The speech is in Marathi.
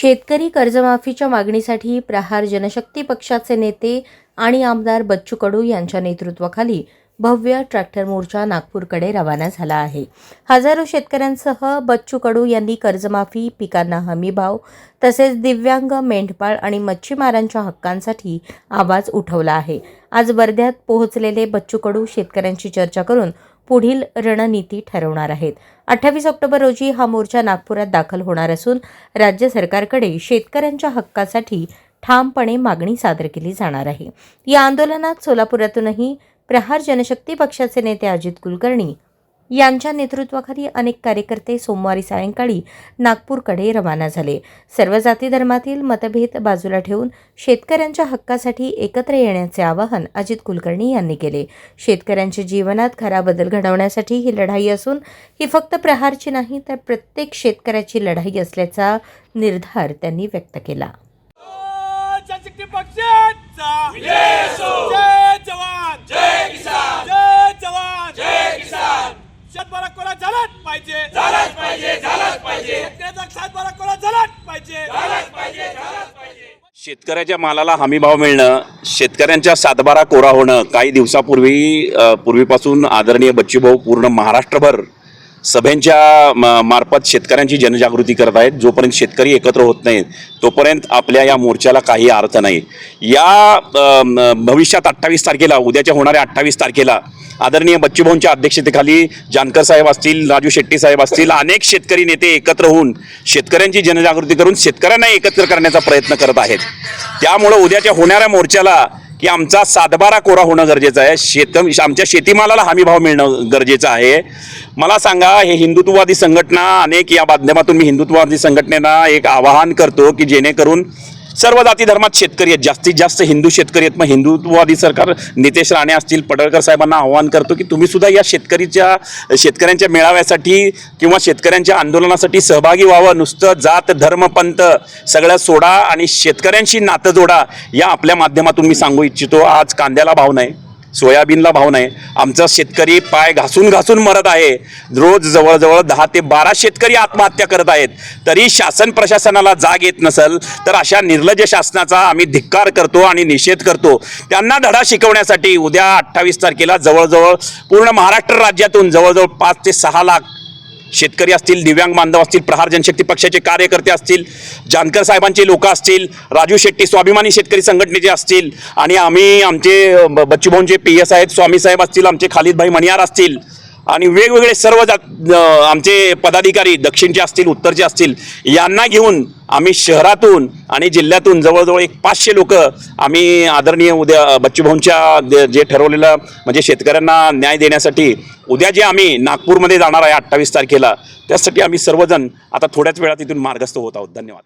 शेतकरी कर्जमाफीच्या मागणीसाठी प्रहार जनशक्ती पक्षाचे नेते आणि आमदार बच्चू कडू यांच्या नेतृत्वाखाली भव्य ट्रॅक्टर मोर्चा नागपूरकडे रवाना झाला आहे. हजारो शेतकऱ्यांसह बच्चू कडू यांनी कर्जमाफी पिकांना हमीभाव तसेच दिव्यांग मेंढपाळ आणि मच्छीमारांच्या हक्कांसाठी आवाज उठवला आहे. आज वर्ध्यात पोहोचलेले बच्चू कडू शेतकऱ्यांशी चर्चा करून पुढील रणनीती ठरवणार आहेत. अठ्ठावीस ऑक्टोबर रोजी हा मोर्चा नागपुरात दाखल होणार असून राज्य सरकारकडे शेतकऱ्यांच्या हक्कासाठी ठामपणे मागणी सादर केली जाणार आहे. या आंदोलनात सोलापुरातूनही प्रहार जनशक्ती पक्षाचे नेते अजित कुलकर्णी यांच्या नेतृत्वाखाली अनेक कार्यकर्ते सोमवारी सायंकाळी नागपूरकडे रवाना झाले. सर्व जाती धर्मातील मतभेद बाजूला ठेवून शेतकऱ्यांच्या हक्कासाठी एकत्र येण्याचे आवाहन अजित कुलकर्णी यांनी केले. शेतकऱ्यांच्या जीवनात खरा बदल घडवण्यासाठी ही लढाई असून ही फक्त प्रहारची नाही तर प्रत्येक शेतकऱ्याची लढाई असल्याचा निर्धार त्यांनी व्यक्त केला. शेतकऱ्याच्या मालाला हमीभाव मिळणं शेतकऱ्यांच्या सातबारा कोरा होणं काही दिवसापूर्वी पूर्वीपासून आदरणीय बच्चूभाऊ पूर्ण महाराष्ट्रभर सभेंच्या म- मार्फत शेतकऱ्यांची जनजागृती करत आहेत. जोपर्यंत शेतकरी एकत्र होत नाहीत तोपर्यंत आपल्या या मोर्चाला काही अर्थ नाही. या म, भविष्यात अठ्ठावीस तारखेला उद्याच्या होणाऱ्या अठ्ठावीस तारखेला आदरणीय बच्चूभाऊंच्या अध्यक्षतेखाली जानकर साहेब असतील राजू शेट्टी साहेब असतील अनेक शेतकरी नेते एकत्र होऊन शेतकऱ्यांची जनजागृती करून शेतकऱ्यांना एकत्र करण्याचा प्रयत्न करत आहेत. त्यामुळं उद्याच्या होणाऱ्या मोर्चाला की आमचा सातबारा कोरा होणं गरजेचं आहे. शेत आमच्या शेतीमालाला हमीभाव मिळणं गरजेचं आहे. मला सांगा हे हिंदुत्ववादी संघटना अनेक या माध्यमातून मी हिंदुत्ववादी संघटनेला एक आवाहन करतो की जेणेकरून सर्व जाती धर्मात शेतकरी आहेत. जास्तीत जास्त हिंदू शेतकरी आहेत. मग हिंदुत्ववादी सरकार नितेश राणे असतील पडळकर साहेबांना आवाहन करतो की तुम्ही सुद्धा या शेतकरीच्या शेतकऱ्यांच्या मेळाव्यासाठी किंवा शेतकऱ्यांच्या आंदोलनासाठी सहभागी व्हावं. नुसतं जात धर्म पंथ सगळं सोडा आणि शेतकऱ्यांशी नातं जोडा या आपल्या माध्यमातून मी सांगू इच्छितो. आज कांद्याला भाव नाही. सोयाबीनला भाव नाही. आमचा शेतकरी पाय घासून घासून मरत आहे. रोज जवळजवळ दहा ते बारा शेतकरी आत्महत्या करत आहेत. तरी शासन प्रशासनाला जाग येत नसेल तर अशा निर्लज्ज शासनाचा आम्ही धिक्कार करतो आणि निषेध करतो. त्यांना धडा शिकवण्यासाठी उद्या अठ्ठावीस तारखेला जवळजवळ पूर्ण महाराष्ट्र राज्यातून जवळजवळ पाच ते सहा लाख शेतकरी असतील दिव्यांग बांधव असतील प्रहार जनशक्ती पक्षाचे कार्यकर्ते असतील जानकर साहेबांचे लोक असतील राजू शेट्टी स्वाभिमानी शेतकरी संघटनेचे असतील आणि आम्ही आमचे बच्चूभाऊंचे पी एस आहेत स्वामी साहेब असतील आमचे खालिदभाई मणियार असतील आणि वेगवेगळे सर्व जात आमचे पदाधिकारी दक्षिणचे असतील उत्तरचे असतील यांना घेऊन आम्ही शहरातून आणि जिल्ह्यातून जवळजवळ एक पाचशे लोक आम्ही आदरणीय उद्या बच्चूभाऊंच्या जे ठरवलेलं म्हणजे शेतकऱ्यांना न्याय देण्यासाठी उद्या जे आम्ही नागपूरमध्ये जाणार आहे अठ्ठावीस तारखेला त्यासाठी आम्ही सर्वजण आता थोड्याच वेळात इथून मार्गस्थ होत आहोत. धन्यवाद.